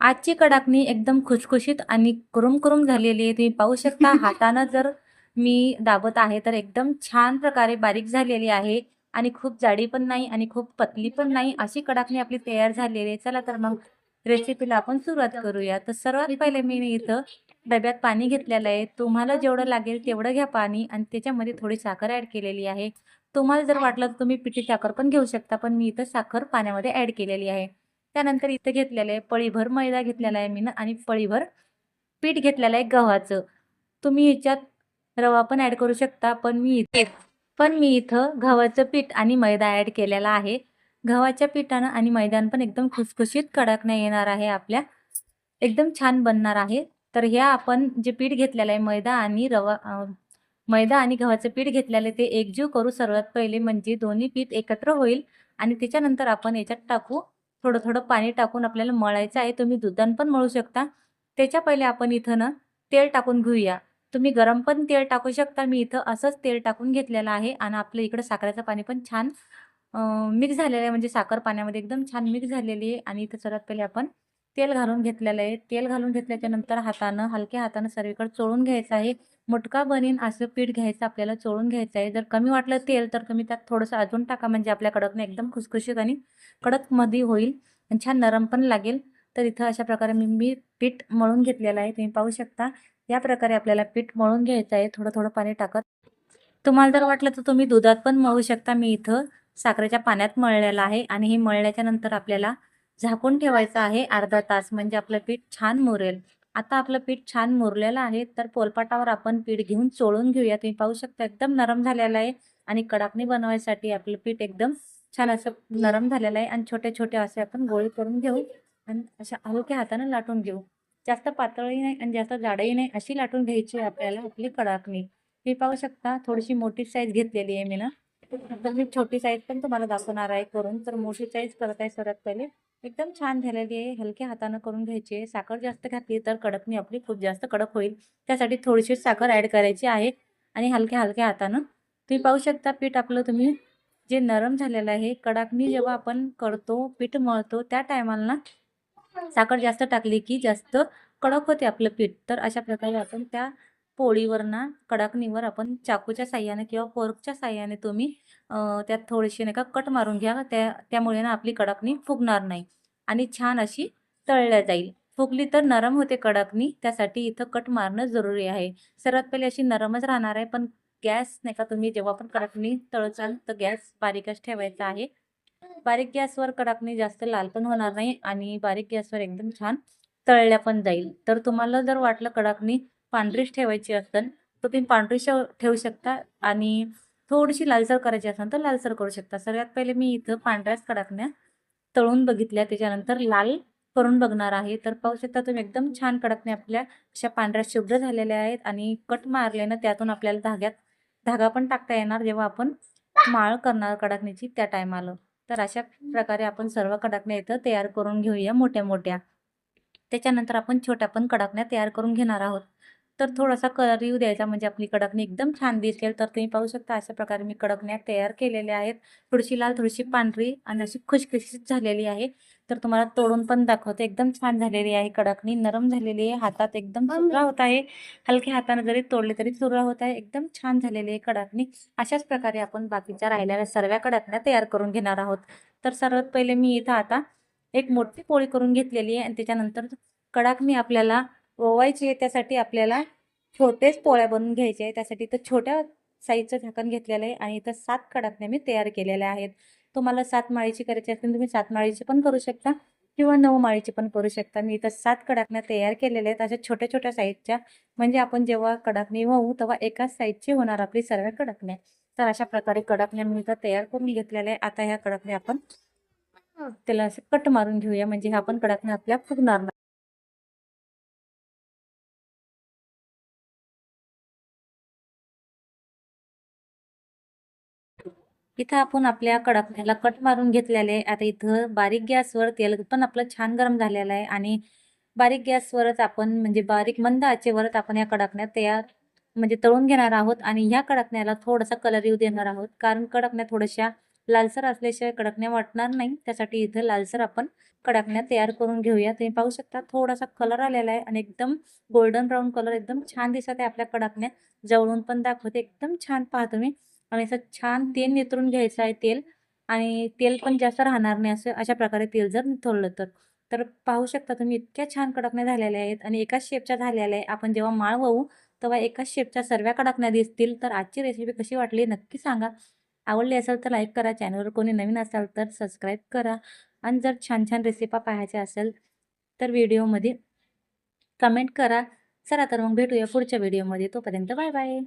आजची कडाकणी एकदम खुसखुशीत आणि कुरुम-कुरुम झालेली आहे. तुम्ही पाहू शकता हातानं जर मी दाबत आहे, तर एकदम छान प्रकारे बारीक झालेली आहे आणि खूप जाडी पण नाही आणि खूप पतली पण नाही. अशी कडाकणी आपली तयार झालेली आहे. चला तर मग रेसिपीला आपण सुरुवात करूया. तर सर्वात पहिले मी इथं डब्यात पाणी घेतलेलं आहे. तुम्हाला जेवढं लागेल तेवढं घ्या पाणी आणि त्याच्यामध्ये थोडी साखर ॲड केलेली आहे. तुम्हाला जर वाटलं तर तुम्ही पिठी साखर पण घेऊ शकता, पण मी इथं साखर पाण्यामध्ये ॲड केलेली आहे. त्यानंतर इथं घेतलेलं आहे पळीभर मैदा घेतलेला आहे मीनं आणि पळीभर पीठ घेतलेलं आहे गव्हाचं. तुम्ही ह्याच्यात रवा पण ॲड करू शकता, पण मी इथे पण मी इथं गव्हाचं पीठ आणि मैदा ॲड केलेला आहे. गव्हाच्या पिठानं आणि मैद्यानं पण एकदम खुसखुशीत कडाकण्या येणार आहे आपल्या. एकदम छान बनणार आहे. तर ह्या आपण जे पीठ घेतलेलं आहे मैदा आणि रवा मैदा आणि गव्हाचं पीठ घेतलेलं आहे ते एकजीव करू सर्वात पहिले म्हणजे दोन्ही पीठ एकत्र होईल आणि त्याच्यानंतर आपण याच्यात टाकू थोडं-थोडं पाणी टाकून आपल्याला मळायचं आहे. तुम्ही दुधान पण मळू शकता. त्याच्या पहिले आपण इथं ना तेल टाकून घेऊया. तुम्ही गरम पण तेल टाकू शकता. मी इथं असंच तेल टाकून घेतलेलं आहे आणि आपलं इकडं साखरेचं पाणी पण छान मिक्स झालेलं आहे म्हणजे साखर पाण्यामध्ये एकदम छान मिक्स झालेली आहे आणि इथं सर्वात पहिले आपण तेल घालून घेतलेलं आहे. तेल घालून घेतल्याच्या नंतर हातानं हलक्या हातानं सर्वीकडे चोळून घ्यायचं आहे. मुटका बनीन असं पीठ घ्यायचं आपल्याला चोळून घ्यायचं आहे. जर कमी वाटलं तेल तर तुम्ही त्यात थोडंसं अजून टाका म्हणजे आपल्या कडकनं एकदम खुसखुशीत आणि कडकमध्ये होईल आणि छान नरम पण लागेल. तर इथं अशा प्रकारे मी मी पीठ मळून घेतलेलं आहे. तुम्ही पाहू शकता. या प्रकारे आपल्याला पीठ मळून घ्यायचं आहे थोडं-थोडं पाणी टाकत. तुम्हाला जर वाटलं तर तुम्ही दुधात पण मळू शकता. मी इथं साखरेच्या पाण्यात मळलेलं आहे आणि हे मळल्याच्या नंतर आपल्याला झाकून ठेवायचं आहे अर्धा तास म्हणजे आपलं पीठ छान मुरेल. आता आपलं पीठ छान मुरलेलं आहे तर पोलपाटावर आपण पीठ घेऊन चोळून घेऊया. तुम्ही पाहू शकता एकदम नरम झालेलं आहे आणि कडाकणी बनवायसाठी आपलं पीठ एकदम छान असं नरम झालेलं आहे आणि छोटे-छोटे असे आपण गोळे करून घेऊ आणि अशा हलक्या हातानं लाटून घेऊ. जास्त पातळही नाही आणि जास्त जाडही नाही अशी लाटून घ्यायची आपल्याला आपली कडाकणी. तुम्ही पाहू शकता थोडीशी मोठी साईज घेतलेली आहे मीनं. तर मी छोटी साईज पण तुम्हाला दाखवणार आहे करून. तर मोठी साईज करत आहे सर्वात पहिले. एकदम छान झालेली आहे. हलक्या हातानं करून घ्यायची आहे. साखर जास्त घातली तर कडकणी आपली खूप जास्त कडक होईल. त्यासाठी थोडीशी साखर ॲड करायची आहे आणि हलक्या-हलक्या हातानं तुम्ही पाहू शकता पीठ आपलं तुम्ही जे नरम झालेलं आहे. कडाकणी जेव्हा आपण करतो, पीठ मळतो त्या टायमाला ना साखर जास्त टाकली की जास्त कडक होते आपलं पीठ. तर अशा प्रकारे आपण त्या पोळीवर ना कडाकणीवर आपण चाकूच्या साहाय्याने किंवा फोर्कच्या साहाय्याने तुम्ही त्यात थोडीशी नाही का कट मारून घ्या. त्या त्यामुळे ना आपली कडाकणी फुगणार नाही आणि छान अशी तळल्या जाईल. फुगली तर नरम होते कडाकणी त्यासाठी इथं कट मारणं जरुरी आहे. सर्वात पहिले अशी नरमच राहणार आहे पण गॅस नाही का तुम्ही जेव्हा पण कडाकणी तळचाल तर गॅस बारीकच ठेवायचा आहे. बारीक गॅसवर कडाकणी जास्त लाल पण होणार नाही आणि बारीक गॅसवर एकदम छान तळल्या पण जाईल. तर तुम्हाला जर वाटलं कडाकणी पांढरीच ठेवायची असेल तर तुम्ही पांढरी ठेवू शकता आणि थोडीशी लालसर करायची असेल तर लालसर करू शकता. सगळ्यात पहिले मी इथं पांढऱ्याच कडाकण्या तळून बघितल्या त्याच्यानंतर लाल करून बघणार आहे. तर पाहू शकता तुम्ही एकदम छान कडकने आपल्या अशा पांढऱ्या शुभ्र झालेल्या आहेत आणि कट मारल्यानं त्यातून आपल्याला धाग्यात धागा पण टाकता येणार जेव्हा आपण माळ करणार कडाकणीची त्या टायमाला. तर अशा प्रकारे आपण सर्व कडाकण्या इथं तयार करून घेऊया मोठ्या-मोठ्या. त्याच्यानंतर आपण छोट्या पण कडाकण्या तयार करून घेणार आहोत. तर थोडासा कलर येऊ द्यायचा म्हणजे आपली कडाकणी एकदम छान दिसेल. तर तुम्ही पाहू शकता अशा प्रकारे मी कडाकण्या तयार केलेल्या आहेत. थोडीशी लाल, थोडीशी पांढरी आणि अशी खुसखुशीत झालेली आहे. तर तुम्हाला तोडून पण दाखवते. एकदम छान झालेली आहे कडाकणी. नरम झालेली आहे. हातात एकदम चुरा होत आहे. हलक्या हातानं जरी तोडले तरी चुरा होत आहे. एकदम छान झालेली आहे कडाकणी. अशाच प्रकारे आपण बाकीच्या राहिलेल्या सर्व कडाकण्या तयार करून घेणार आहोत. तर सर्वात पहिले मी इथं आता एक मोठी पोळी करून घेतलेली आहे आणि त्याच्यानंतर कडाकणी आपल्याला ओवायची आहे. त्यासाठी आपल्याला छोटेच पोळ्या बनवून घ्यायच्या आहे. त्यासाठी इथं छोट्या साईजचं झाकण घेतलेलं आहे आणि इथं 7 कडाकण्या मी तयार केलेल्या आहेत. तुम्हाला 7 माळीची करायची असेल तुम्ही 7 माळीची पण करू शकता किंवा 9 माळीची पण करू शकता. मी इथं 7 कडाकण्या तयार केलेल्या आहेत. अशा छोट्या-छोट्या साईजच्या म्हणजे आपण जेव्हा कडाकणी वळू तेव्हा एकाच साईजची होणार आपली सर्व कडाकण्या. तर अशा प्रकारे कडाकण्या मी इथं तयार करून घेतलेल्या आहे. आता ह्या कडाकण्या आपण त्याला असे कट मारून घेऊया म्हणजे ह्या पण कडाकण्या आपल्या फुगणार इथं आपण आपल्या कडकण्याला कट मारून घेतलेले आहे. आता इथं बारीक गॅसवर तेल पण आपलं छान गरम झालेलं आहे आणि बारीक गॅसवरच आपण म्हणजे बारीक मंद आचेवरच आपण या कडकण्यात तयार म्हणजे तळून घेणार आहोत आणि ह्या कडकण्याला थोडासा कलर येऊ देणार आहोत. कारण कडकण्या थोड्याशा लालसर असल्याशिवाय कडकण्या वाटणार नाही. त्यासाठी इथं लालसर आपण कडकण्या तयार करून घेऊया. तुम्ही पाहू शकता थोडासा कलर आलेला आहे आणि एकदम गोल्डन ब्राऊन कलर एकदम छान दिसत आहे आपल्या कडकण्या. जवळून पण दाखवते. एकदम छान पाहतो तुम्ही. आणि असं छान तेल नितरून घ्यायचं आहे तेल. आणि तेल पण जास्त राहणार नाही असं अशा प्रकारे तेल जर निथळलं तर. तर पाहू शकता तुम्ही इतक्या छान कडकण्या झालेल्या आहेत आणि एकाच शेपच्या झालेल्या आहे आपण जेव्हा माळ वाहू तेव्हा एकाच शेपच्या सर्व कडकण्या दिसतील. तर आजची रेसिपी कशी वाटली नक्की सांगा. आवडली असेल तर लाईक करा. चॅनलवर कोणी नवीन असाल तर सबस्क्राईब करा. आणि जर छान छान रेसिपा पाहायच्या असेल तर व्हिडिओमध्ये कमेंट करा. चला तर मग भेटूया पुढच्या व्हिडिओमध्ये तोपर्यंत बाय बाय